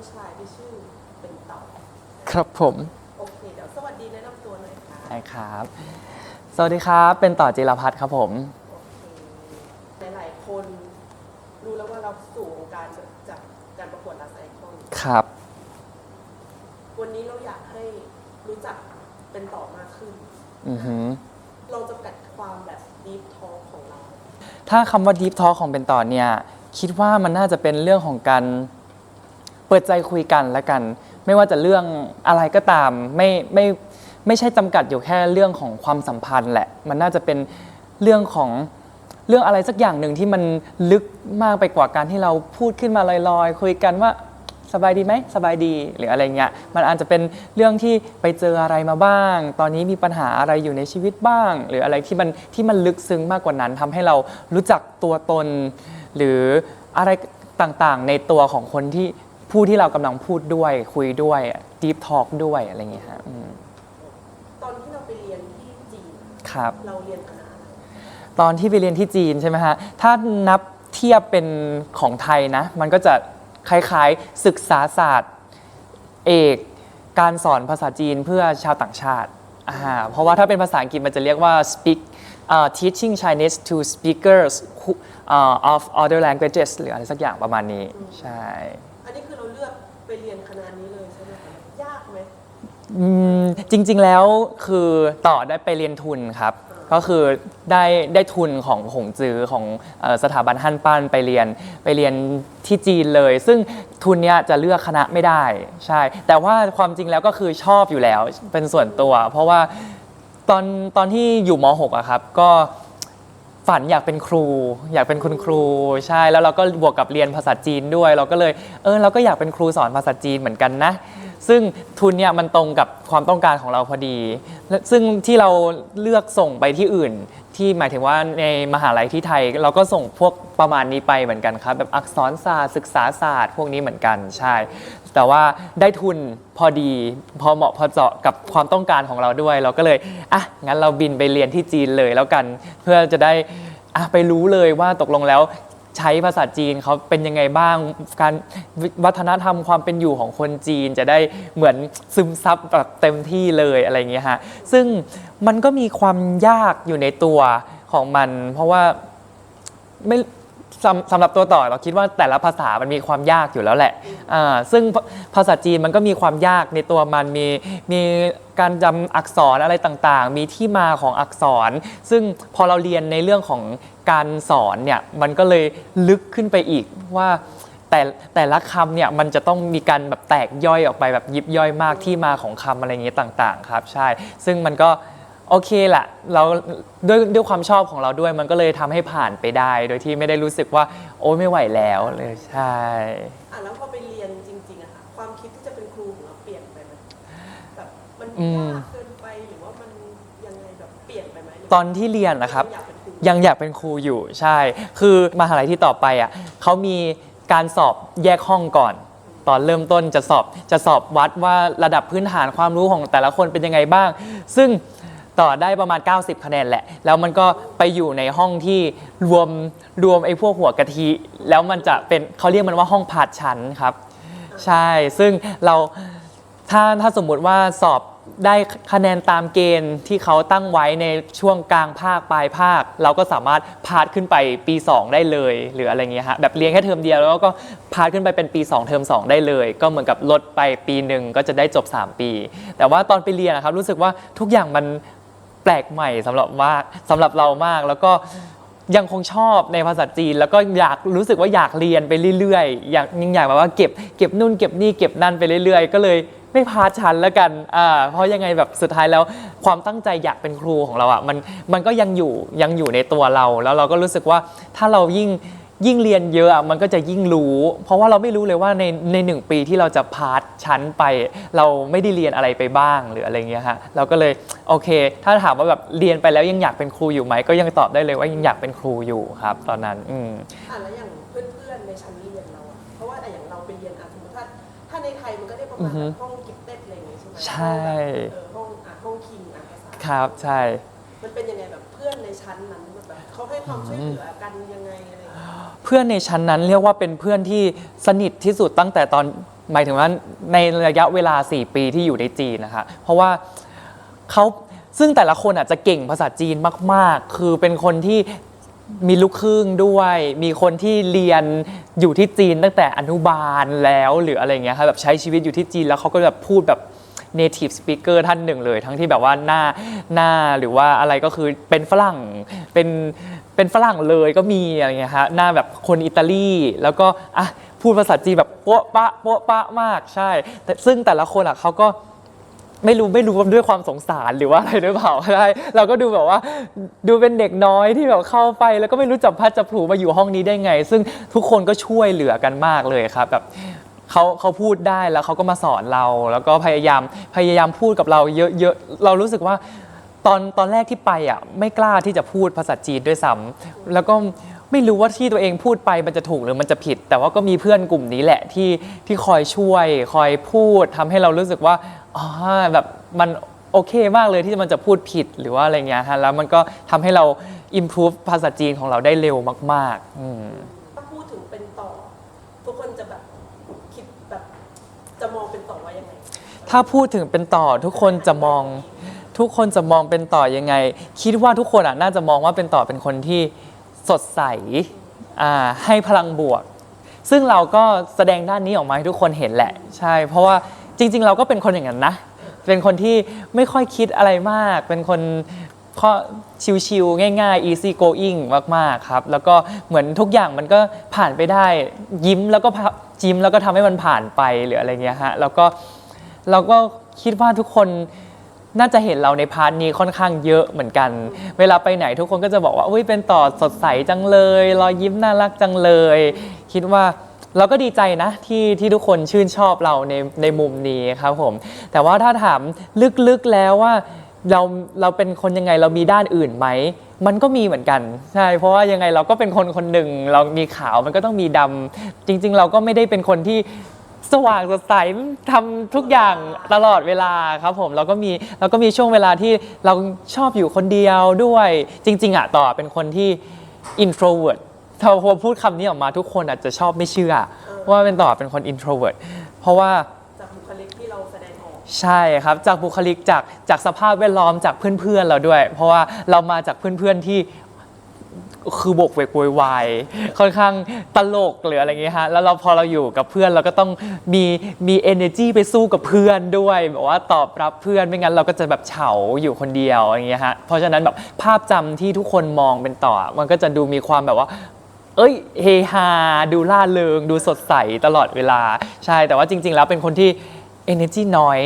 ผู้ชายที่ชื่อเป็นต่อครับผมโอเคเดี๋ยวสวัสดีแนะนำตัวหน่อยค่ะใช่ครับ สวัสดีครับ เป็นต่อจิรพัฒน์ครับผม โอเคหลายๆคนรู้แล้วว่าเราสู่วงการจากการประกวดลาไซคอนครับ วันนี้เราอยากให้รู้จักเป็นต่อมากขึ้น อือหือ เราจำกัดความแบบดีฟทอของเรา ถ้าคำว่า Deep Talk ของเป็นต่อเนี่ย คิดว่ามันน่าจะเป็นเรื่องของการ เปิดใจคุยกันและกัน ไม่ว่าจะเรื่องอะไรก็ตามไม่ไม่ไม่ใช่จำกัดอยู่แค่เรื่องของความสัมพันธ์แหละ มันน่าจะเป็นเรื่องของเรื่องอะไรสักอย่างหนึ่งที่มันลึกมากไปกว่าการที่เราพูดขึ้นมาลอยๆ คุยกันว่าสบายดีไหมสบายดีหรืออะไรเงี้ยมันอาจจะเป็นเรื่องที่ไปเจออะไรมาบ้าง ตอนนี้มีปัญหาอะไรอยู่ในชีวิตบ้าง หรืออะไรที่มันที่มันลึกซึ้งมากกว่านั้นทำให้เรารู้จักตัวตน หรืออะไรต่างๆ ในตัวของคนที่ ผู้ที่เรากำลังพูดด้วย คุยด้วย deep talk ด้วยอะไรเงี้ยฮะอืมตอนที่เราไปเรียนที่จีน ครับ เราเรียนคณะอะไรตอนที่ไปเรียนที่จีนใช่ไหมฮะ ถ้านับเทียบเป็นของไทยนะ มันก็จะคล้ายๆศึกษาศาสตร์เอกการสอนภาษาจีนเพื่อชาวต่างชาติอ่าเพราะว่าถ้าเป็นภาษาอังกฤษมันจะเรียกว่า speak uh, teaching Chinese to speakers who, uh, of other languages หรืออะไรสักอย่างประมาณนี้ ใช่ ไปเรียนคณะนี้เลยใช่ไหมคะยากไหมอืมจริงๆแล้วคือต่อได้ไปเรียนทุนครับ ก็คือได้ได้ทุนของหงจือของเอ่อสถาบันฮั่นปั้นไปเรียนไปเรียนที่จีนเลย ซึ่งทุนเนี้ยจะเลือกคณะไม่ได้ใช่ แต่ว่าความจริงแล้วก็คือชอบอยู่แล้วเป็นส่วนตัว เพราะว่าตอนตอนที่อยู่ม .6 อะครับก็ ฝันอยากเป็นครู อยากเป็นคุณครูใช่แล้วเราก็บวกกับเรียนภาษาจีนด้วย เราก็เลยเออเราก็อยากเป็นครูสอนภาษาจีนเหมือนกันนะ ซึ่งทุนเนี่ยมันตรงกับความต้องการของเราพอดีและซึ่งที่เราเลือกส่งไปที่อื่น ที่หมายถึงว่าในมหาลัยที่ไทย เราก็ส่งพวกประมาณนี้ไปเหมือนกันครับ แบบอักษรศาสตร์ศึกษาศาสตร์ พวกนี้เหมือนกันใช่ แต่ว่าได้ทุนพอดี พอเหมาะพอเจาะกับความต้องการของเราด้วย เราก็เลยอะงั้นเราบินไปเรียนที่จีนเลยแล้วกัน เพื่อจะได้อะไปรู้เลยว่าตกลงแล้วใช้ภาษาจีนเขาเป็นยังไงบ้าง การวัฒนธรรมความเป็นอยู่ของคนจีนจะได้เหมือนซึมซับแบบเต็มที่เลยอะไรอย่างเงี้ยฮะ ซึ่งมันก็มีความยากอยู่ในตัวของมัน เพราะว่าไม่ สำสำหรับตัวต่อเราคิดว่าแต่ละภาษามันมีความยากอยู่แล้วแหละอ่าซึ่งภาภาษาจีนมันก็มีความยากในตัวมันมีมีการจำอักษรอะไรต่างๆ มีที่มาของอักษร ซึ่งพอเราเรียนในเรื่องของการสอนเนี่ยมันก็เลยลึกขึ้นไปอีกว่า แต่แต่ละคำเนี่ยมันจะต้องมีการแบบแตกย่อยออกไปแบบยิบย่อยมากที่มาของคำอะไรอย่างเงี้ยต่าง ๆ ครับ ใช่ ซึ่งมันก็ โอเคแหละเราด้วยด้วยความชอบของเราด้วยมันก็เลยทำให้ผ่านไปได้ โดยที่ไม่ได้รู้สึกว่า โอ้ยไม่ไหวแล้วเลยใช่ อะแล้วพอไปเรียนจริงๆอะค่ะความคิดที่จะเป็นครูของเราเปลี่ยนไปไหมแบบมันอืม ยากเกินไปหรือว่ามันยังไงแบบเปลี่ยนไปไหมหรืตอนที่เรียนนะครับ อยากเป็นครูยังอยากเป็นครูอยู่ใช่ คือมหาลัยที่ต่อไปอะเขามีการสอบแยกห้องก่อน ตอนเริ่มต้นจะสอบจะสอบวัดว่าระดับพื้นฐานความรู้ของแต่ละคนเป็นยังไงบ้าง ซึ่ง ต่อได้ประมาณ 90 คะแนนแหละ แล้วมันก็ไปอยู่ในห้องที่รวมรวมไอ้พวกหัวกะทิ แล้วมันจะเป็นเขาเรียกมันว่าห้องผาดชั้นครับ ใช่ ซึ่งเราถ้าถ้าสมมุติว่าสอบได้คะแนนตามเกณฑ์ที่เขาตั้งไว้ในช่วงกลางภาคปลายภาค เราก็สามารถพาดขึ้นไปปี 2 ได้เลย หรืออะไรเงี้ยฮะแบบเรียนแค่เทอมเดียวแล้วก็พาดขึ้นไปเป็นปี 2 เทอม2 ได้เลย ก็เหมือนกับลดไปปีหนึ่งก็จะได้จบ 3 ปี แต่ว่าตอนไปเรียนนะครับรู้สึกว่าทุกอย่างมัน แปลกใหม่สำหรับมากสำหรับเรามากแล้วก็ยังคงชอบในภาษาจีน แล้วก็อยากรู้สึกว่าอยากเรียนไปเรื่อยๆอยากยังอยากแบบว่าเก็บเก็บนู่นเก็บนี่เก็บนั่นไปเรื่อยๆ ก็เลยไม่พาชันแล้วกันอ่าเพราะยังไงแบบสุดท้ายแล้วความตั้งใจอยากเป็นครูของเราอะมันมันก็ยังอยู่ยังอยู่ในตัวเรา แล้วเราก็รู้สึกว่าถ้าเรายิ่ง ยิ่งเรียนเยอะอะมันก็จะยิ่งรู้ เพราะว่าเราไม่รู้เลยว่าในในหนึ่งปีที่เราจะพาร์ทชั้นไป เราไม่ได้เรียนอะไรไปบ้างหรืออะไรเงี้ยฮะเราก็เลยโอเค ถ้าถามว่าแบบเรียนไปแล้วยังอยากเป็นครูอยู่ไหมก็ยังตอบได้เลยว่ายังอยากเป็นครูอยู่ครับ ตอนนั้นอืมอะแล้วอย่างเพื่อนๆในชั้นเรียนเราอะเพราะว่าอย่างเราไปเรียนอะสมมติถ้าถ้าในไทยมันก็ได้ประมาณอือฮึห้องกิฟเต็ดอะไรอย่างงี้ใช่ไหมใช่ เออห้องอะห้องคิงอะภาษา ครับใช่ มันเป็นยังไงแบบเพื่อนในชั้นนั้นแบบเขาให้ความช่วยเหลือกันยังไงอะไรอย่างเงี้ยเพื่อนในชั้นนั้นเรียกว่าเป็นเพื่อนที่สนิทที่สุดตั้งแต่ตอนหมายถึงว่าในระยะเวลา 4 ปีที่อยู่ในจีนนะคะเพราะว่าเขาซึ่งแต่ละคนอาจจะเก่งภาษาจีนมาก ๆ คือเป็นคนที่มีลูกครึ่งด้วย มีคนที่เรียนอยู่ที่จีนตั้งแต่อนุบาลแล้วหรืออะไรเงี้ยครับแบบใช้ชีวิตอยู่ที่จีนแล้วเขาก็แบบพูดแบบ native speaker ท่านหนึ่งเลย ทั้งที่แบบว่าหน้าหน้าหรือว่าอะไรก็คือเป็นฝรั่งเป็นเป็นฝรั่งเลยก็มีอะไรเงี้ยฮะหน้าแบบคนอิตาลีแล้วก็อะพูดภาษาจีนแบบโป๊ะปะโป๊ะปะมากใช่ แต่ซึ่งแต่ละคนอะเขาก็ไม่รู้ไม่รู้ว่าด้วยความสงสารหรือว่าอะไรหรือเปล่าใช่เราก็ดูแบบว่าดูเป็นเด็กน้อยที่แบบเข้าไป แล้วก็ไม่รู้จับพัดจับผูมาอยู่ห้องนี้ได้ไง ซึ่งทุกคนก็ช่วยเหลือกันมากเลยครับแบบ เขาเขาพูดได้แล้วเขาก็มาสอนเรา แล้วก็พยายามพยายามพูดกับเราเยอะๆเรารู้สึกว่าตอนตอนแรกที่ไปอะไม่กล้าที่จะพูดภาษาจีนด้วยซ้ำแล้วก็ไม่รู้ว่าที่ตัวเองพูดไปมันจะถูกหรือมันจะผิด แต่ว่าก็มีเพื่อนกลุ่มนี้แหละที่ที่คอยช่วย คอยพูดทำให้เรารู้สึกว่าอ๋อแบบมันโอเคมากเลยที่มันจะพูดผิดหรือว่าอะไรเงี้ยฮะแล้วมันก็ทำให้เรา improve ภาษาจีนของเราได้เร็วมาก ๆ อืม ถ้าพูดถึงเป็นต่อ ทุกคนจะแบบคิดแบบจะมองเป็นต่อว่ายังไง ถ้าพูดถึงเป็นต่อทุกคนจะมอง ทุกคนจะมองเป็นต่อยังไง คิดว่าทุกคนอะน่าจะมองว่าเป็นต่อเป็นคนที่สดใสอ่าให้พลังบวก ซึ่งเราก็แสดงด้านนี้ออกมาให้ทุกคนเห็นแหละ ใช่ เพราะว่าจริง ๆ เราก็เป็นคนอย่างนั้นนะ เป็นคนที่ไม่ค่อยคิดอะไรมาก เป็นคนข้อชิวๆง่ายๆ easy going มากๆครับ แล้วก็เหมือนทุกอย่างมันก็ผ่านไปได้ยิ้มแล้วก็พะยิ้มแล้วก็ทำให้มันผ่านไปหรืออะไรเงี้ยฮะ แล้วก็ เราก็คิดว่าทุกคนน่าจะเห็นเราในพาร์ทนี้ค่อนข้างเยอะเหมือนกัน เวลาไปไหนทุกคนก็จะบอกว่าอุ้ยเป็นต่อสดใสจังเลย รอยยิ้มน่ารักจังเลย คิดว่าเราก็ดีใจนะที่ที่ทุกคนชื่นชอบเราในในมุมนี้ครับผม แต่ว่าถ้าถามลึกๆแล้วว่าเราเราเป็นคนยังไงเรามีด้านอื่นไหม มันก็มีเหมือนกันใช่เพราะว่ายังไงเราก็เป็นคนคนหนึ่งเรามีขาวมันก็ต้องมีดำจริง ๆ เราก็ไม่ได้เป็นคนที่ สว่างสดใสทำทุกอย่างตลอดเวลาครับผมเราก็มีเราก็มีช่วงเวลาที่เราชอบอยู่คนเดียวด้วยจริง ๆอะต่อเป็นคนที่ introvert ถ้าพอพูดคำนี้ออกมาทุกคนอาจจะชอบไม่เชื่อ ว่าเป็นต่อเป็นคน introvert เพราะว่า จากบุคลิกที่เราแสดงออก ใช่ครับ จากบุคลิกจากจากสภาพแวดล้อมจากเพื่อนๆเราด้วย เพราะว่าเรามาจากเพื่อนๆที่ คือบกเวกโวยวายค่อนข้างตลกหรืออะไรเงี้ยฮะแล้วเราพอเราอยู่กับเพื่อนเราก็ต้องมีมี energy ไปสู้กับเพื่อนด้วยแบบว่าตอบรับเพื่อนไม่งั้นเราก็จะแบบเฉาอยู่คนเดียวอย่างเงี้ยฮะเพราะฉะนั้นแบบภาพจำที่ทุกคนมองเป็นต่อ มันก็จะดูมีความแบบว่าเอ้ยเฮฮาดูล่าเริง ดูสดใสตลอดเวลา ใช่แต่ว่าจริง ๆ แล้วเป็นคนที่ energy น้อย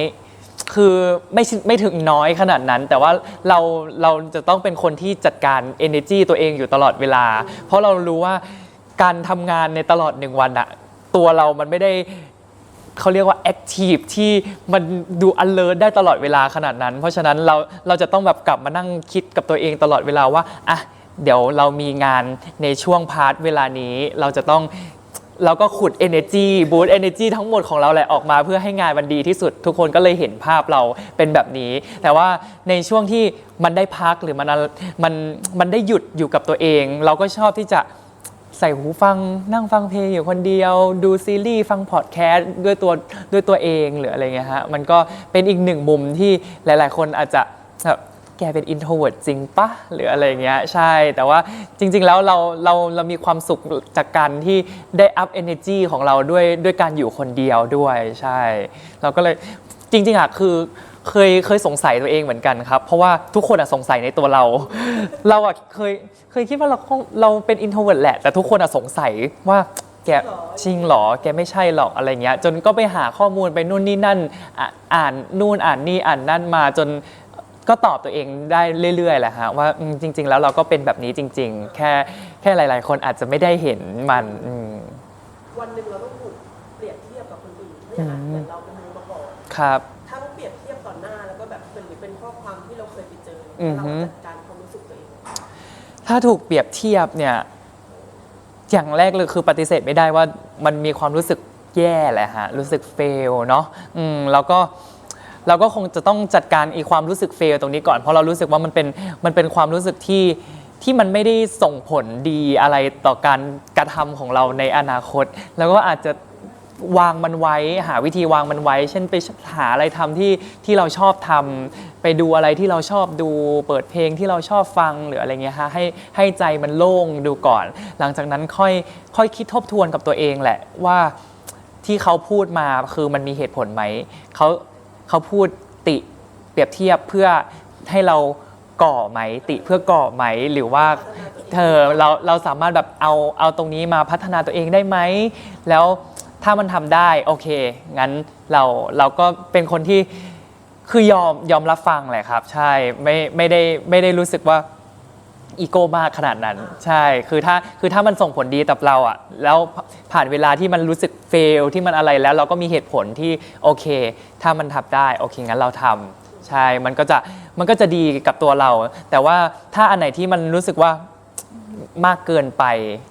คือไม่ไม่ถึงน้อยขนาดนั้น แต่ว่าเราเราจะต้องเป็นคนที่จัดการ energy ตัวเองอยู่ตลอดเวลา เพราะเรารู้ว่าการทำงานในตลอดหนึ่งวันอะตัวเรามันไม่ได้เขาเรียกว่า active ที่มันดู alert ได้ตลอดเวลาขนาดนั้น เพราะฉะนั้นเราเราจะต้องแบบกลับมานั่งคิดกับตัวเองตลอดเวลาว่าอะเดี๋ยวเรามีงานในช่วงพาร์ทเวลานี้ เราจะต้อง เราก็ขุด energy boost energy ทั้งหมดของเราแหละออกมาเพื่อให้งานมันดีที่สุด ทุกคนก็เลยเห็นภาพเราเป็นแบบนี้ แต่ว่าในช่วงที่มันได้พักหรือมันมันมันได้หยุดอยู่กับตัวเอง เราก็ชอบที่จะใส่หูฟังนั่งฟังเพลงอยู่คนเดียว ดูซีรีส์ฟังพอดแคสต์ด้วยตัวด้วยตัวเองหรืออะไรเงี้ยฮะมันก็เป็นอีกหนึ่งมุมที่หลาย ๆ คนอาจจะ แกเป็นอินโทรเวิร์ดจริงปะหรืออะไรเงี้ยใช่ แต่ว่าจริง ๆ แล้วเราเราเรามีความสุขจากการที่ได้อัพเอเนจีของเราด้วยด้วยการอยู่คนเดียวด้วยใช่ เราก็เลยจริงๆอะคือเคยเคยสงสัยตัวเองเหมือนกันครับ เพราะว่าทุกคนอะสงสัยในตัวเรา เราอะเคยเคยคิดว่าเราคงเราเป็นอินโทรเวิร์ดแหละ แต่ทุกคนอะสงสัยว่าแกจริงเหรอ แกไม่ใช่หรอกอะไรเงี้ย จนก็ไปหาข้อมูลไปนู่นนี่นั่นอะอ่านนู่นอ่านนี่อ่านนั่นมาจน ก็ตอบตัวเองได้เรื่อยๆแหละฮะว่าอืมจริง ๆ แล้วเราก็เป็นแบบนี้จริง ๆ แค่แค่หลาย ๆ คนอาจจะไม่ได้เห็นมันอืมวันหนึ่งเราต้องถูกเปรียบเทียบกับคนอื่นไม่อย่างนั้นเหมือนเราเป็นมือมาก่อนครับทั้งเปรียบเทียบต่อหน้าแล้วก็แบบเป็นหรือเป็นข้อความที่เราเคยไปเจออือฮึ เราจัดการความรู้สึกตัวเอง ถ้าถูกเปรียบเทียบเนี่ยอย่างแรกเลยคือปฏิเสธไม่ได้ว่ามันมีความรู้สึกแย่แหละฮะรู้สึกเฟลเนาะอืมแล้วก็ เราก็คงจะต้องจัดการอีความรู้สึกเฟลตรงนี้ก่อน เพราะเรารู้สึกว่ามันเป็นมันเป็นความรู้สึกที่ที่มันไม่ได้ส่งผลดีอะไรต่อการกระทำของเราในอนาคต แล้วก็อาจจะวางมันไว้หาวิธีวางมันไว้ เช่นไปหาอะไรทำที่ที่เราชอบทำไปดูอะไรที่เราชอบดู เปิดเพลงที่เราชอบฟังหรืออะไรเงี้ยฮะให้ให้ใจมันโล่งดูก่อน หลังจากนั้นค่อยค่อยคิดทบทวนกับตัวเองแหละว่าที่เขาพูดมาคือมันมีเหตุผลไหมเขา เขาพูดติเปรียบเทียบเพื่อให้เราก่อไหมติเพื่อก่อไหมหรือว่าเธอเราเราสามารถแบบเอาเอาตรงนี้มาพัฒนาตัวเองได้ไหม แล้วถ้ามันทำได้โอเค งั้นเราเราก็เป็นคนที่คือยอมยอมรับฟังแหละครับ ใช่ไม่ไม่ได้ไม่ได้รู้สึกว่า อีโก้มากขนาดนั้น ใช่คือถ้าคือถ้ามันส่งผลดีกับเราอะแล้วผ่านเวลาที่มันรู้สึกเฟลที่มันอะไรแล้วเราก็มีเหตุผลที่โอเค ถ้ามันทำได้โอเคงั้นเราทำใช่ มันก็จะมันก็จะดีกับตัวเรา แต่ว่าถ้าอันไหนที่มันรู้สึกว่ามากเกินไป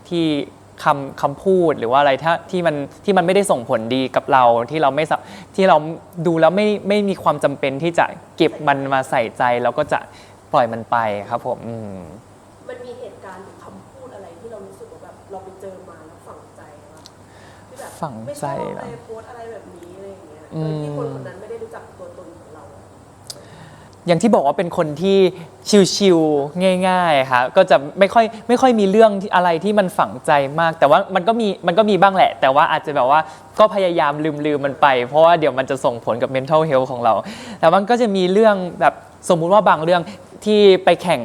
ที่คำคำพูดหรือว่าอะไรถ้าที่มันที่มันไม่ได้ส่งผลดีกับเราที่เราไม่ที่เราดูแล้วไม่ไม่มีความจำเป็นที่จะเก็บมันมาใส่ใจแล้วก็จะปล่อยมันไปครับผมอืม ที่เรารู้สึกว่าแบบเราไปเจอมาแล้วฝังใจว่าที่แบบฝังไม่ชใจอบเหรเลอยโพสต์อะไรแบบนี้อะไรอย่างเงี้ยอืโดมยที่คนคนนั้นไม่ได้รู้จักตัวตนของเรา อย่างที่บอกว่าเป็นคนที่ชิวๆง่ายๆค่ะก็จะไม่ค่อยไม่ค่อยมีเรื่องที่อะไรที่มันฝังใจมาก แต่ว่ามันก็มีมันก็มีบ้างแหละ แต่ว่าอาจจะแบบว่าก็พยายามลืมๆมันไป เพราะว่าเดี๋ยวมันจะส่งผลกับ mental health ของเรา แต่มันก็จะมีเรื่องแบบสมมุติว่าบางเรื่องที่ไปแข่ง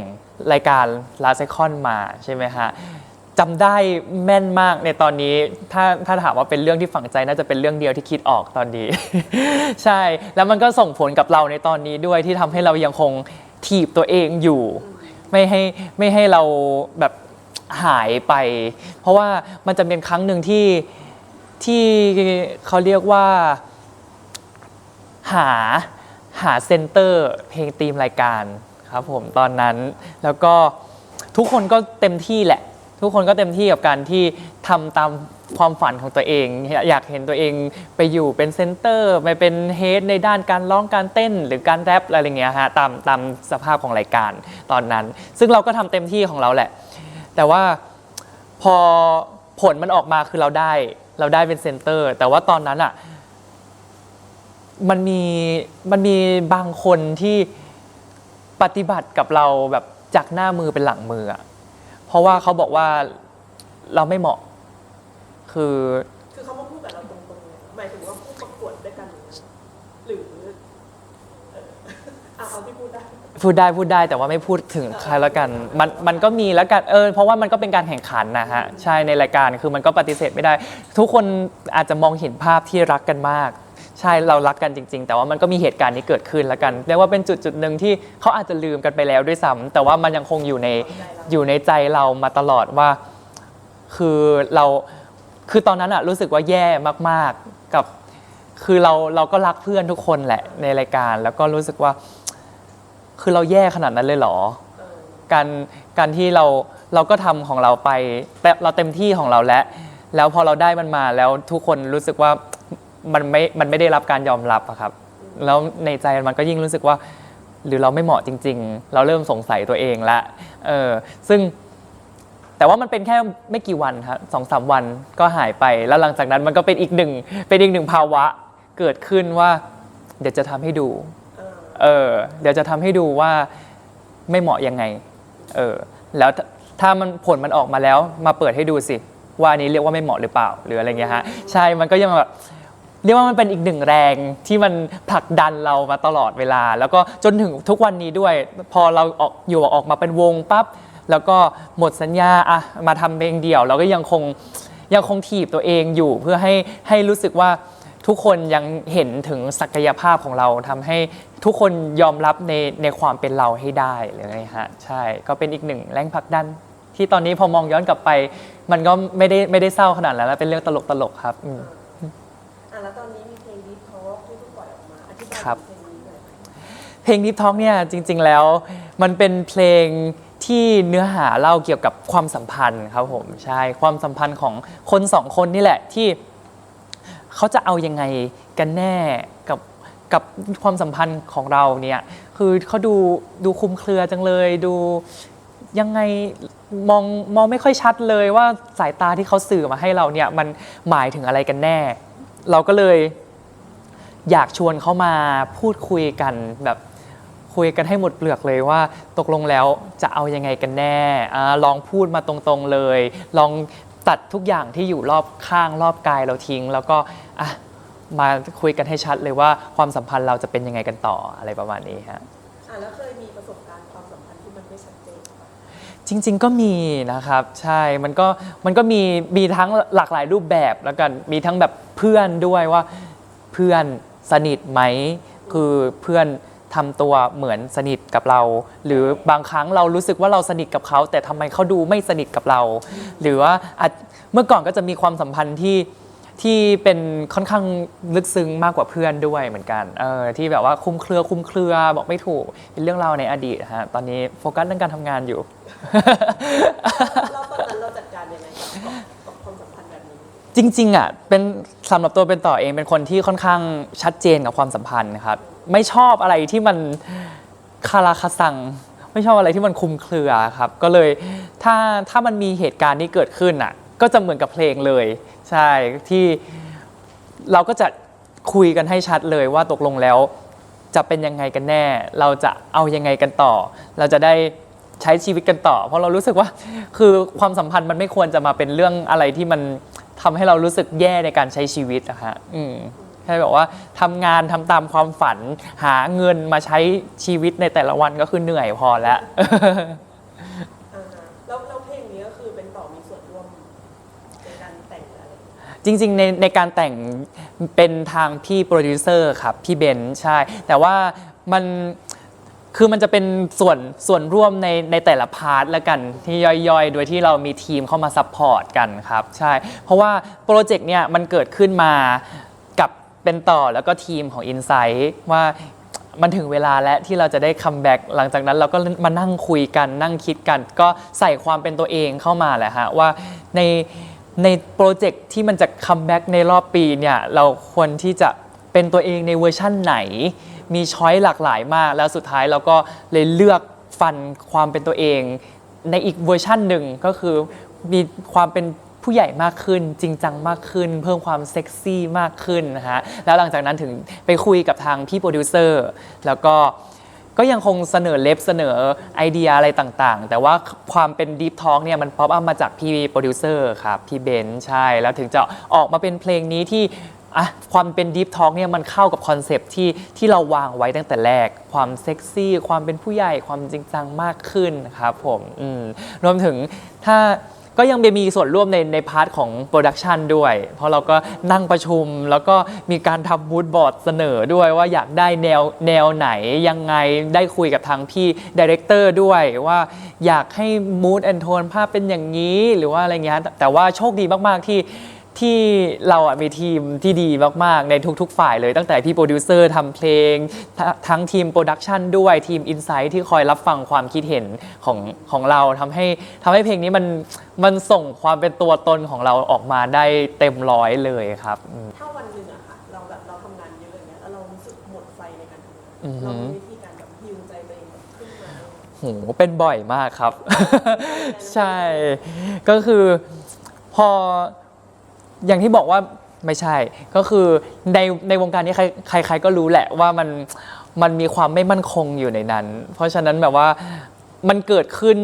รายการลาเซคอนมาใช่ไหมฮะ จำได้แม่นมากในตอนนี้ ถ้าถ้าถามว่าเป็นเรื่องที่ฝังใจน่าจะเป็นเรื่องเดียวที่คิดออกตอนนี้ ใช่ แล้วมันก็ส่งผลกับเราในตอนนี้ด้วยที่ทำให้เรายังคงถีบตัวเองอยู่ ไม่ให้ไม่ให้เราแบบหายไป เพราะว่ามันจะเป็นครั้งหนึ่งที่ที่เขาเรียกว่า หาหาเซนเตอร์เพลงธีมรายการครับผมตอนนั้นแล้วก็ทุกคนก็เต็มที่แหละ ทุกคนก็เต็มที่กับการที่ทำตามความฝันของตัวเอง อยากเห็นตัวเองไปอยู่เป็นเซนเตอร์ไปเป็นเฮดในด้านการร้องการเต้นหรือการแรปอะไรอย่างเงี้ยฮะตามตามสภาพของรายการตอนนั้น ซึ่งเราก็ทำเต็มที่ของเราแหละ แต่ว่าพอผลมันออกมาคือเราได้เราได้เป็นเซนเตอร์ แต่ว่าตอนนั้นอะ มันมีมันมีบางคนที่ปฏิบัติกับเราแบบจากหน้ามือเป็นหลังมืออะ เพราะว่าเขาบอกว่าเราไม่เหมาะ คือคือเขามาพูดกับเราตรงๆเลยหมายถึงว่าผู้ประกวดด้วยกันอย่างนั้นหรือเอออะเอาที่พูดได้ พูดได้พูดได้แต่ว่าไม่พูดถึงใครแล้วกัน มันมันก็มีแล้วกันเออเพราะว่ามันก็เป็นการแข่งขันนะฮะใช่ในรายการคือมันก็ปฏิเสธไม่ได้ ทุกคนอาจจะมองเห็นภาพที่รักกันมาก ใช่เรารักกันจริง ๆ แต่ว่ามันก็มีเหตุการณ์นี้เกิดขึ้นแล้วกันเรียกว่าเป็นจุดจุดหนึ่งที่เขาอาจจะลืมกันไปแล้วด้วยซ้ำแต่ว่ามันยังคงอยู่ในอยู่ในใจเรามาตลอดว่า คือเราคือตอนนั้นอะรู้สึกว่าแย่มากๆกับ คือเราเราก็รักเพื่อนทุกคนแหละในรายการ แล้วก็รู้สึกว่า คือเราแย่ขนาดนั้นเลยเหรอเออการการที่เราเราก็ทำของเราไปแต่เราเต็มที่ของเราแล้ว แล้วพอเราได้มันมาแล้วทุกคนรู้สึกว่า มันไม่มันไม่ได้รับการยอมรับอะครับ แล้วในใจมันก็ยิ่งรู้สึกว่า หรือเราไม่เหมาะจริง ๆ เราเริ่มสงสัยตัวเองละเออซึ่งแต่ว่ามันเป็นแค่ไม่กี่วันครับสองสามวันก็หายไป แล้วหลังจากนั้นมันก็เป็นอีกหนึ่งเป็นอีกหนึ่งภาวะเกิดขึ้นว่า เดี๋ยวจะทำให้ดูเออเออ เดี๋ยวจะทำให้ดูว่าไม่เหมาะยังไง เออ แล้วถ้าถ้ามันผลมันออกมาแล้ว มาเปิดให้ดูสิ ว่าอันนี้เรียกว่าไม่เหมาะหรือเปล่า หรืออะไรเงี้ยฮะ ใช่ มันก็ยังแบบ เรียกว่ามันเป็นอีกหนึ่งแรงที่มันผลักดันเรามาตลอดเวลา แล้วก็จนถึงทุกวันนี้ด้วย พอเราออกอยู่ออกมาเป็นวงปั๊บแล้วก็หมดสัญญาอะมาทำเพลงเดี่ยว เราก็ยังคงยังคงถีบตัวเองอยู่เพื่อให้ให้รู้สึกว่าทุกคนยังเห็นถึงศักยภาพของเราทำให้ทุกคนยอมรับในในความเป็นเราให้ได้เลยนะฮะใช่ก็เป็นอีกหนึ่งแรงผลักดัน ที่ตอนนี้พอมองย้อนกลับไป มันก็ไม่ได้ไม่ได้เศร้าขนาดนั้นแล้วเป็นเรื่องตลกตลกๆครับอืม ครับ เพลงนี้หน่อยเพลงเนี่ยจริง ๆแล้วมันเป็นเพลงที่เนื้อหาเล่าเกี่ยวกับความสัมพันธ์ครับผมใช่ความสัมพันธ์ของคนสองคนนี่แหละที่เขาจะเอายังไงกันแน่กับกับความสัมพันธ์ของเราเนี่ยคือเขาดูดูคุมเครือจังเลยดูยังไงมองมองไม่ค่อยชัดเลยว่าสายตาที่เขาสื่อมาให้เราเนี่ยมันหมายถึงอะไรกันแน่ เราก็เลย อยากชวนเขามาพูดคุยกันแบบคุยกันให้หมดเปลือกเลยว่าตกลงแล้วจะเอายังไงกันแน่อาลองพูดมาตรงๆเลย ลองตัดทุกอย่างที่อยู่รอบข้างรอบกายเราทิ้ง แล้วก็อะมาคุยกันให้ชัดเลยว่าความสัมพันธ์เราจะเป็นยังไงกันต่ออะไรประมาณนี้ฮะอะแล้วเคยมีประสบการณ์ความสัมพันธ์ที่มันไม่ชัดเจนปะจริง ๆ ก็มีนะครับ ใช่ มันก็มันก็มีมีทั้งหลากหลายรูปแบบแล้วกันมีทั้งแบบเพื่อนด้วยว่าเพื่อน สนิทไหม คือเพื่อนทำตัวเหมือนสนิทกับเรา หรือบางครั้งเรารู้สึกว่าเราสนิทกับเขา แต่ทำไมเขาดูไม่สนิทกับเรา หรือว่าอาจเมื่อก่อนก็จะมีความสัมพันธ์ที่ที่เป็นค่อนข้างลึกซึ้งมากกว่าเพื่อนด้วยเหมือนกันเออที่แบบว่าคุ้มเครือคุ้มเครือบอกไม่ถูกเป็นเรื่องราวในอดีตฮะตอนนี้โฟกัสเรื่องการทำงานอยู่แล้วตอนนั้นเราจัด จริงๆอะเป็นสำหรับตัวเป็นต่อเองเป็นคนที่ค่อนข้างชัดเจนกับความสัมพันธ์นะครับ ไม่ชอบอะไรที่มันคาราคาซัง ไม่ชอบอะไรที่มันคุมเครือครับ ก็เลยถ้าถ้ามันมีเหตุการณ์ที่เกิดขึ้นอะ ก็จะเหมือนกับเพลงเลย ใช่ที่เราก็จะคุยกันให้ชัดเลยว่าตกลงแล้ว จะเป็นยังไงกันแน่ เราจะเอายังไงกันต่อ เราจะได้ใช้ชีวิตกันต่อ เพราะเรารู้สึกว่าคือความสัมพันธ์มันไม่ควรจะมาเป็นเรื่องอะไรที่มัน ทำให้เรารู้สึกแย่ในการใช้ชีวิตอะฮะอืมแค่แบบว่าทำงานทำตามความฝัน หาเงินมาใช้ชีวิตในแต่ละวันก็คือเหนื่อยพอแล้ว อ่าฮะแล้วแล้วเพลงนี้ก็คือเป็นต่อมีส่วนร่วมในการแต่งอะไรอย่างเงี้ยจริงๆในในการแต่งเป็นทางพี่โปรดิวเซอร์ครับ พี่เบนซ์ใช่ แต่ว่ามัน คือมันจะเป็นส่วนส่วนร่วมในในแต่ละพาร์ทแล้วกันที่ย่อยๆ โดยที่เรามีทีมเข้ามาซัพพอร์ตกันครับ ใช่ เพราะว่าโปรเจกต์เนี่ยมันเกิดขึ้นมากับเป็นต่อแล้วก็ทีมของ Insight ว่ามันถึงเวลาแล้วที่เราจะได้คัมแบ็กหลังจากนั้นเราก็มานั่งคุยกันนั่งคิดกัน ก็ใส่ความเป็นตัวเองเข้ามาแหละฮะว่าในในโปรเจกต์ที่มันจะคัมแบ็กในรอบปีเนี่ยเราควรที่จะเป็นตัวเองในเวอร์ชั่นไหน มีช้อยหลากหลายมาก แล้วสุดท้ายเราก็เลยเลือกฟันความเป็นตัวเอง ในอีกเวอร์ชั่นหนึ่งก็คือมีความเป็นผู้ใหญ่มากขึ้นจริงจังมากขึ้น เพิ่มความเซ็กซี่มากขึ้นนะฮะแล้วหลังจากนั้นถึงไปคุยกับทางพี่โปรดิวเซอร์แล้วก็ก็ยังคงเสนอเล็บเสนอไอเดียอะไรต่างๆ แต่ว่าความเป็นดีฟท a l k เนี่ยมันป๊อปอัพมาจากพี่โปรดิวเซอร์ครับ พี่เบนใช่ แล้วถึงจะออกมาเป็นเพลงนี้ที่ อะความเป็นดีฟท a l k เนี่ยมันเข้ากับคอนเซปที่ที่เราวางไว้ตั้งแต่แรก ความเซ็กซี่ ความเป็นผู้ใหญ่ความจริงจังมากขึ้นครับผมอืมรวมถึงถ้าก็ยังมีส่วนร่วมในในพาร์ทของโปรดักชันด้วย เพราะเราก็นั่งประชุมแล้วก็มีการทำมูดบอร์ดเสนอด้วยว่าอยากได้แนวแนวไหนยังไงได้คุยกับทางพี่ดีเรคเตอร์ด้วยว่าอยากให้มูดแอนโทนภาพเป็นอย่างนี้หรือว่าอะไรเงี้ยแต่ว่าโชคดีมาก ๆ ที่ ที่เราอะมีทีมที่ดีมากๆ ในทุกๆ ฝ่ายเลยตั้งแต่พี่โปรดิวเซอร์ทำเพลงททั้งทีมโปรดักชันด้วยทีมอินไซต์ที่คอยรับฟังความคิดเห็นของของเราทำให้ทำให้เพลงนี้มันมันส่งความเป็นตัวตนของเราออกมาได้เต็มร้อยเลยครับอืม ถ้าวันหนึ่งอะค่ะ เราแบบเราทำงานเยอะอย่างเงี้ยแล้วเรารู้สึกหมดไฟในการทำงานอือหือ เรามีวิธีการแบบฮิวใจตัวเองแบบขึ้นมาโหเป็นบ่อยมากครับ ใช่ ก็คือพอ อย่างที่บอกว่าไม่ใช่ ก็คือในในวงการนี้ใครใครใครก็รู้แหละว่ามันมันมีความไม่มั่นคงอยู่ในนั้น เพราะฉะนั้นแบบว่ามันเกิดขึ้น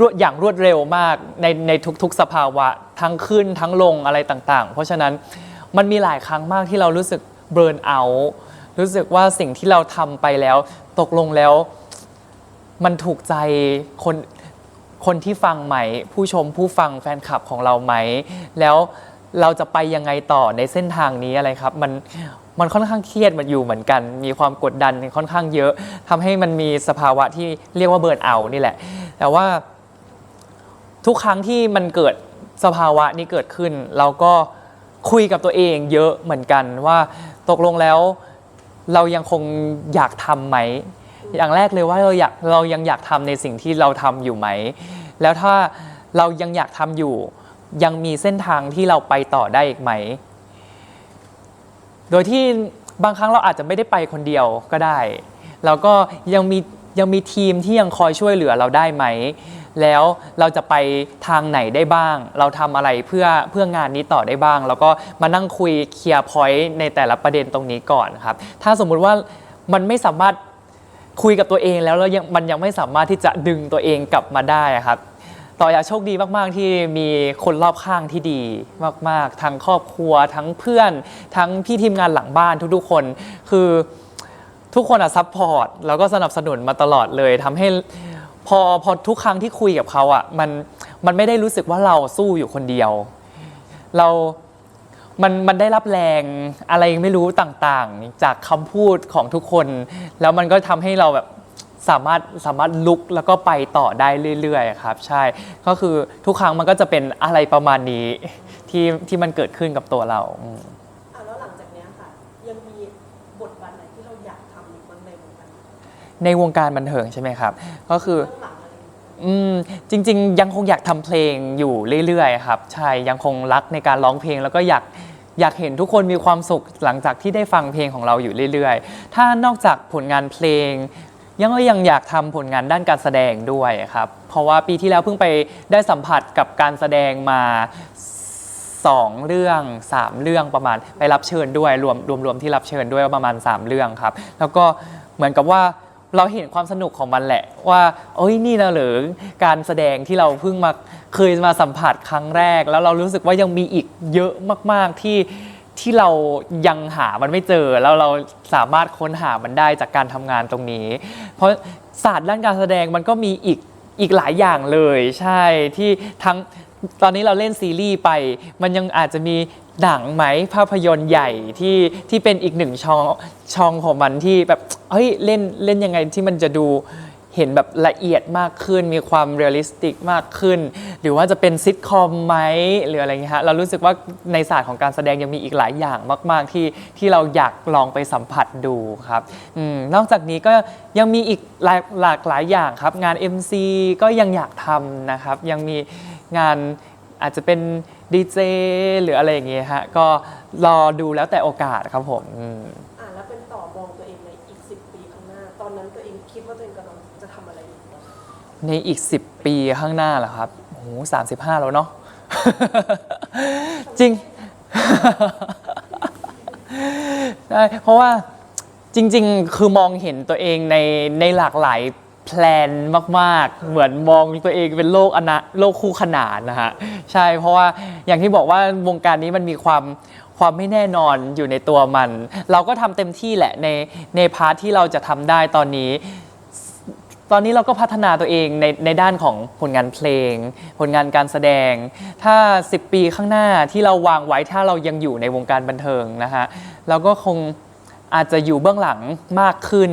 รวดอย่างรวดเร็วมากในในทุกๆสภาวะทั้งขึ้นทั้งลงอะไรต่างๆ เพราะฉะนั้นมันมีหลายครั้งมากที่เรารู้สึกเบิร์นเอารู้สึกว่าสิ่งที่เราทำไปแล้ว ตกลงแล้ว มันถูกใจคนคนที่ฟังไหม ผู้ชมผู้ฟังแฟนคลับของเราไหม แล้ว เราจะไปยังไงต่อในเส้นทางนี้อะไรครับ มันมันค่อนข้างเครียดมันอยู่เหมือนกัน มีความกดดันค่อนข้างเยอะทำให้มันมีสภาวะที่เรียกว่าเบิร์นเอานี่แหละ แต่ว่าทุกครั้งที่มันเกิดสภาวะนี้เกิดขึ้น เราก็คุยกับตัวเองเยอะเหมือนกันว่าตกลงแล้วเรายังคงอยากทำไหม อย่างแรกเลยว่าเราอยากเรายังอยากทำในสิ่งที่เราทำอยู่ไหม แล้วถ้าเรายังอยากทำอยู่ ยังมีเส้นทางที่เราไปต่อได้อีกไหม โดยที่บางครั้งเราอาจจะไม่ได้ไปคนเดียวก็ได้เราก็ยังมียังมีทีมที่ยังคอยช่วยเหลือเราได้ไหม แล้วเราจะไปทางไหนได้บ้าง เราทำอะไรเพื่อเพื่องานนี้ต่อได้บ้าง แล้วก็มานั่งคุยเคลียร์พอยต์ในแต่ละประเด็นตรงนี้ก่อนครับ ถ้าสมมุติว่ามันไม่สามารถคุยกับตัวเองแล้วแล้วยังมันยังไม่สามารถที่จะดึงตัวเองกลับมาได้ครับ ต่อยาโชคดีมาก ๆ ที่มีคนรอบข้างที่ดีมาก ๆ ทั้งครอบครัว ทั้งเพื่อน ทั้งพี่ทีมงานหลังบ้านทุก ๆ คน คือทุกคนอะซัพพอร์ตแล้วก็สนับสนุนมาตลอดเลยทำให้พอพอทุกครั้งที่คุยกับเขาอะมันมันไม่ได้รู้สึกว่าเราสู้อยู่คนเดียว เรา มันมันได้รับแรงอะไรไม่รู้ต่างๆ จากคำพูดของทุกคน แล้วมันก็ทำให้เราแบบ สามารถสามารถลุกแล้วก็ไปต่อได้เรื่อยๆครับ ใช่ก็คือทุกครั้งมันก็จะเป็นอะไรประมาณนี้ที่ที่มันเกิดขึ้นกับตัวเราอืม อะแล้วหลังจากเนี้ยค่ะ ยังมีบทบาทไหนที่เราอยากทำอีกบ้างในวงการในวงการบันเทิงใช่ไหมครับ ก็คือเรื่องหลังอะไรอย่างเงี้ยอืมจริง ๆ ยังคงอยากทำเพลงอยู่เรื่อยๆครับ ใช่ยังคงรักในการร้องเพลงแล้วก็อยากอยากเห็นทุกคนมีความสุขหลังจากที่ได้ฟังเพลงของเราอยู่เรื่อยๆ ถ้านอกจากผลงานเพลง ยังก็ยังอยากทำผลงานด้านการแสดงด้วยครับ เพราะว่าปีที่แล้วเพิ่งไปได้สัมผัสกับการแสดงมาสองเรื่องสามเรื่องประมาณไปรับเชิญด้วย รวมรวมรวมที่รับเชิญด้วยประมาณสามเรื่องครับ แล้วก็เหมือนกับว่าเราเห็นความสนุกของมันแหละว่า เอ้ยนี่นะหรือการแสดงที่เราเพิ่งมาเคยมาสัมผัสครั้งแรก แล้วเรารู้สึกว่ายังมีอีกเยอะมาก ๆที่ ที่เรายังหามันไม่เจอ แล้วเราสามารถค้นหามันได้จากการทำงานตรงนี้ เพราะศาสตร์ด้านการแสดงมันก็มีอีกอีกหลายอย่างเลยใช่ที่ทั้งตอนนี้เราเล่นซีรีส์ไป มันยังอาจจะมีหนังไหมภาพยนตร์ใหญ่ที่ที่เป็นอีกหนึ่งช่องช่องของมันที่แบบเฮ้ยเล่นเล่นยังไงที่มันจะดู เห็นแบบละเอียดมากขึ้น มีความเรียลลิสติกมากขึ้น หรือว่าจะเป็นซิทคอมไหมหรืออะไรเงี้ยฮะเรารู้สึกว่าในศาสตร์ของการแสดงยังมีอีกหลายอย่างมาก ๆ ที่ที่เราอยากลองไปสัมผัสดูครับอนอกจากนี้ก็ยังมีอีกหลายหลากหลายอย่างครับ งาน MC ก็ยังอยากทำนะครับ ยังมีงานอาจจะเป็นดีเจหรืออะไรอย่างเงี้ยฮะก็รอดูแล้วแต่โอกาสครับผม ในอีก 10 ปีข้างหน้าเหรอครับโอ้โหสามสิบห้าแล้วเนาะ จริง ใช่เพราะว่าจริง ๆ คือมองเห็นตัวเองในในหลากหลายแพลนมาก ๆ เหมือนมองตัวเองเป็นโลกอนาโลกคู่ขนานนะฮะ ใช่ เพราะว่าอย่างที่บอกว่าวงการนี้มันมีความความไม่แน่นอนอยู่ในตัวมัน เราก็ทำเต็มที่แหละในในพาร์ทที่เราจะทำได้ตอนนี้ ตอนนี้เราก็พัฒนาตัวเองในในด้านของผลงานเพลง ผลงานการแสดง ถ้า 10 ปีข้างหน้าที่เราวางไว้ถ้าเรายังอยู่ในวงการบันเทิงนะฮะเราก็คงอาจจะอยู่เบื้องหลังมากขึ้น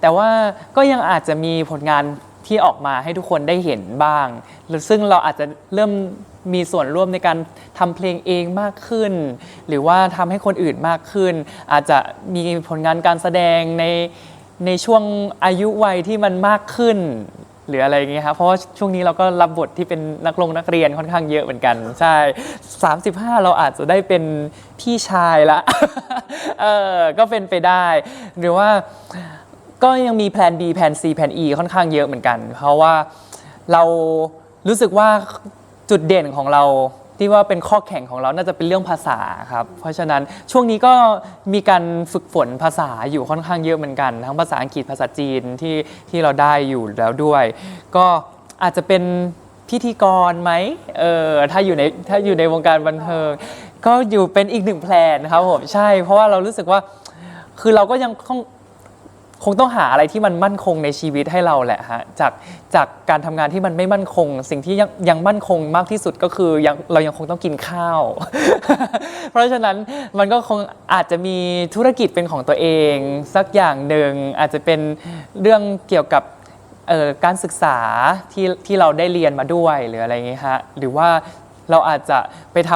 แต่ว่าก็ยังอาจจะมีผลงานที่ออกมาให้ทุกคนได้เห็นบ้างหรือซึ่งเราอาจจะเริ่มมีส่วนร่วมในการทำเพลงเองมากขึ้น หรือว่าทำให้คนอื่นมากขึ้น อาจจะมีผลงานการแสดงใน ในช่วงอายุวัยที่มันมากขึ้น หรืออะไรอย่างเงี้ยครับเพราะว่าช่วงนี้เราก็รับบทที่เป็นนักลงนักเรียนค่อนข้างเยอะเหมือนกัน ใช่ 35 เราอาจจะได้เป็นพี่ชายละ เออก็เป็นไปได้ หรือว่าก็ยังมีแผน B แผน C แผน E ค่อนข้างเยอะเหมือนกัน เพราะว่าเรารู้สึกว่าจุดเด่นของเรา ที่ว่าเป็นข้อแข่งของเราน่าจะเป็นเรื่องภาษาครับ เพราะฉะนั้นช่วงนี้ก็มีการฝึกฝนภาษาอยู่ค่อนข้างเยอะเหมือนกัน ทั้งภาษาอังกฤษภาษาจีนที่ที่เราได้อยู่แล้วด้วย ก็อาจจะเป็นพิธีกรไหมเออถ้าอยู่ในถ้าอยู่ในวงการบันเทิง ก็อยู่เป็นอีกหนึ่งแพลนครับผมใช่ เพราะว่าเรารู้สึกว่าคือเราก็ยังคง คงต้องหาอะไรที่มันมั่นคงในชีวิตให้เราแหละฮะจากจากการทำงานที่มันไม่มั่นคง สิ่งที่ยังยังมั่นคงมากที่สุดก็คือยังเรายังคงต้องกินข้าว เพราะฉะนั้นมันก็คงอาจจะมีธุรกิจเป็นของตัวเอง สักอย่างหนึ่งอาจจะเป็นเรื่องเกี่ยวกับการศึกษาที่ที่เราได้เรียนมาด้วยหรืออะไรอย่างเงี้ยฮะหรือว่าเราอาจจะไปท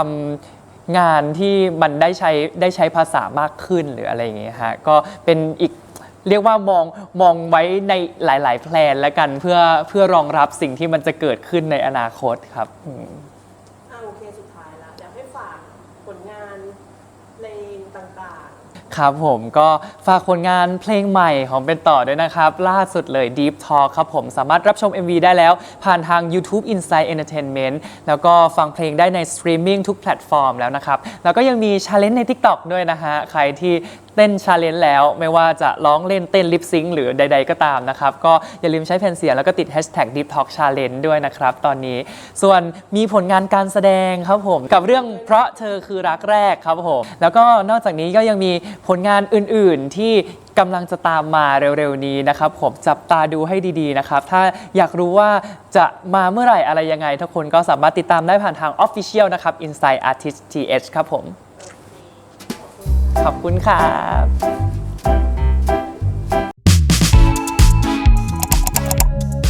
ำงานที่มันได้ใช้ได้ใช้ภาษามากขึ้นหรืออะไรอย่างเงี้ยฮะก็เป็นอีก เรียกว่ามองมองไว้ในหลาย ๆ แพลนแล้วกันเพื่อเพื่อรองรับสิ่งที่มันจะเกิดขึ้นในอนาคตครับอืม อะโอเคสุดท้ายแล้วอยากให้ฝากผลงานเพลงต่างครับผมก็ฝากผลงานเพลงใหม่ของเป็นต่อด้วยนะครับ ล่าสุดเลย Deep Talk ครับผมสามารถรับชม MV ได้แล้ว ผ่านทาง YouTube Inside Entertainment แล้วก็ฟังเพลงได้ในสตรีมมิ่งทุกแพลตฟอร์มแล้วนะครับ แล้วก็ยังมี Challenge ใน TikTok ด้วยนะฮะ ใครที่ เต้น Challenge แล้ว ไม่ว่าจะร้องเล่นเต้นลิปซิงหรือใด ๆ ก็ตามนะครับ ก็อย่าลืมใช้แผ่นเสียงแล้วก็ติด Hashtag Deep Talk Challenge ด้วยนะครับ ตอนนี้ส่วนมีผลงานการแสดงครับผม กับเรื่องเพราะเธอคือรักแรกครับผม แล้วก็นอกจากนี้ก็ยังมีผลงานอื่น ๆ ที่กำลังจะตามมาเร็วๆนี้นะครับ ผมจับตาดูให้ดีๆนะครับ ถ้าอยากรู้ว่าจะมาเมื่อไหร่อะไรยังไง ทุกคนก็สามารถติดตามได้ผ่านทาง Official นะครับ Inside Artist TH ครับผม ขอบคุณครับ